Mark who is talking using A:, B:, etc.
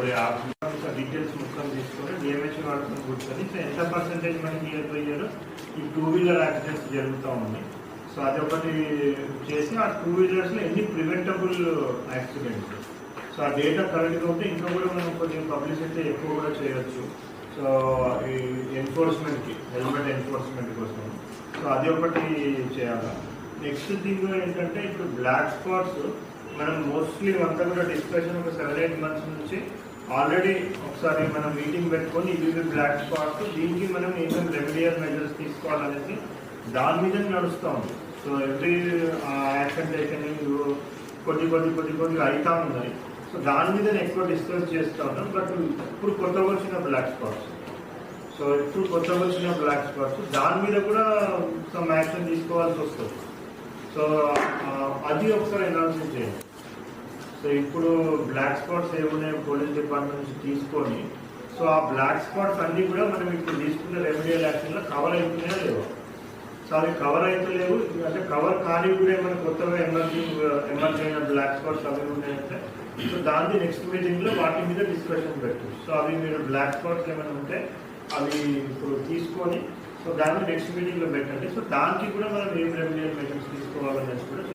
A: ఇప్పుడు డీటెయిల్స్ మొత్తం తీసుకొని డిఎంహెచ్ వాడుకుని కూర్చొని సో ఎంత పర్సెంటేజ్ మనకి ఇయర్ బై ఇయర్ ఈ టూ వీలర్ యాక్సిడెంట్స్ జరుగుతూ ఉన్నాయి. సో అదొకటి చేసి ఆ టూ వీలర్స్లో ఎన్ని ప్రివెంటబుల్ యాక్సిడెంట్స్ సో ఆ డేటా కరెక్ట్గా ఉంటే ఇంకా కూడా మనం కొంచెం పబ్లిసిటీ ఎక్కువ కూడా చేయొచ్చు. సో ఈ ఎన్ఫోర్స్మెంట్కి హెల్మెట్ ఎన్ఫోర్స్మెంట్ కోసం. సో అది ఒకటి చేయాలి. నెక్స్ట్ థింగ్ ఏంటంటే ఇప్పుడు బ్లాక్ స్పాట్స్ మనం మోస్ట్లీ అంతా కూడా డిస్కషన్ ఒక సెవెన్ ఎయిట్ మంత్స్ నుంచి ఆల్రెడీ ఒకసారి మనం మీటింగ్ పెట్టుకొని ఇవి బ్లాక్ స్పాట్స్ దీనికి మనం ఏమేమి రెమెడియల్ మెజర్స్ తీసుకోవాలనేసి దాని మీద నడుస్తూ ఉంది. సో ఎవ్రీ యాక్షన్ టేకన్ కొద్ది కొద్ది కొద్ది కొద్దిగా అవుతా ఉన్నాయి. సో దాని మీద ఎక్కువ డిస్కస్ చేస్తూ ఉన్నాం బట్ ఇప్పుడు కొత్త వచ్చిన బ్లాక్ స్పాట్స్ సో ఇప్పుడు కొత్త వచ్చిన బ్లాక్ స్పాట్స్ దాని మీద కూడా సమ్ యాక్షన్ తీసుకోవాల్సి వస్తుంది. సో అది ఒకసారి అనాలిసిస్ చేయండి. సో ఇప్పుడు బ్లాక్ స్పాట్స్ ఏమున్నాయి పోలీస్ డిపార్ట్మెంట్ నుంచి తీసుకొని సో ఆ బ్లాక్ స్పాట్స్ అన్నీ కూడా మనం ఇప్పుడు తీసుకున్న రెమెడియల్ యాక్షన్లో కవర్ అవుతున్నాయా లేవు? సో అవి కవర్ అయితే లేవు అంటే కవర్ కానీ కూడా ఏమైనా కొత్తగా ఎమర్జింగ్ ఎమర్జ్ అయిన బ్లాక్ స్పాట్స్ అవి ఉన్నాయంటే సో దాన్ని నెక్స్ట్ మీటింగ్లో వాటి మీద డిస్కషన్ పెట్టు. సో అవి మీరు బ్లాక్ స్పాట్స్ ఏమైనా ఉంటే అవి ఇప్పుడు తీసుకొని సో దాన్ని నెక్స్ట్ మీటింగ్లో పెట్టండి. సో దానికి కూడా మనం ఏం రెమెడియల్ మెజర్స్ తీసుకోవాలనేది కూడా